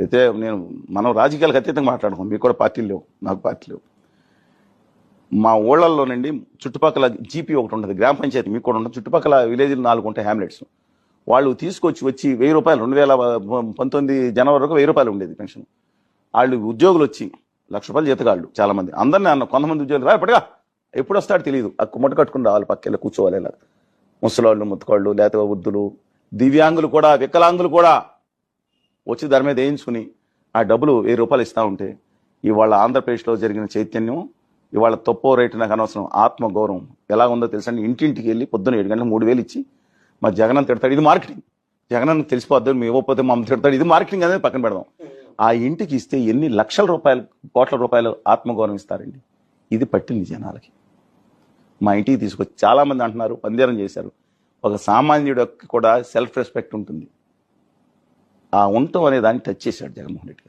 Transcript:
అయితే నేను మనం రాజకీయాలకు అతీతంగా మాట్లాడుకోం మీకు కూడా పార్టీలు లేవు. నాకు పార్టీ లేవు. మా ఊళ్ళల్లోనండి చుట్టుపక్కల జీపీ ఒకటి ఉంటుంది గ్రామ పంచాయతీ మీకు కూడా ఉంటుంది చుట్టుపక్కల విలేజ్లు నాలుగు ఉంటాయి హ్యామ్లెట్స్ వాళ్ళు తీసుకొచ్చి వచ్చి వెయ్యి రూపాయలు రెండు వేల పంతొమ్మిది జనవరి వరకు వెయ్యి రూపాయలు ఉండేది పెన్షన్. వాళ్ళు ఉద్యోగులు వచ్చి లక్ష రూపాయలు జీతగాళ్ళు చాలామంది. అందరినీ అన్న కొంతమంది ఉద్యోగులు రా పడగా ఎప్పుడు వస్తాడు తెలియదు. ఆ కుమ్మట కట్టుకుని రావాలి పక్కెళ్ళి కూర్చోవాలి ఇలా. ముసలాళ్ళు ముత్తకాళ్ళు లేకపోతే వృద్ధులు దివ్యాంగులు కూడా వికలాంగులు కూడా. వచ్చి దాని మీద వేయించుకుని ఆ డబ్బులు వెయ్యి రూపాయలు ఇస్తా ఉంటే ఇవాళ ఆంధ్రప్రదేశ్లో జరిగిన చైతన్యం ఇవాళ తప్పో రేటు నాకు అనవసరం ఆత్మగౌరవం ఎలా ఉందో తెలుసండి. ఇంటింటికి వెళ్ళి పొద్దున్న ఏడు గంటలకు మూడు వేలు ఇచ్చి మా జగన్ తిడతాడు ఇది మార్కెటింగ్. జగనన్న తెలిసిపోద్దు మేము ఇవ్వకపోతే మమ్మల్ని తిడతాడు ఇది మార్కెటింగ్ అనేది పక్కన పెడదాం. ఆ ఇంటికి ఇస్తే ఎన్ని లక్షల రూపాయలు కోట్ల రూపాయలు ఆత్మగౌరవం ఇస్తారండి. ఇది పట్టింది జనాలకి. మా ఇంటికి తీసుకొచ్చి చాలామంది అంటున్నారు పందేరం చేశారు. ఒక సామాన్యుడికి కూడా సెల్ఫ్ రెస్పెక్ట్ ఉంటుంది. ఆ ఉండటం అనే దాన్ని టచ్ చేశాడు జగన్మోహన్ రెడ్డి గారు.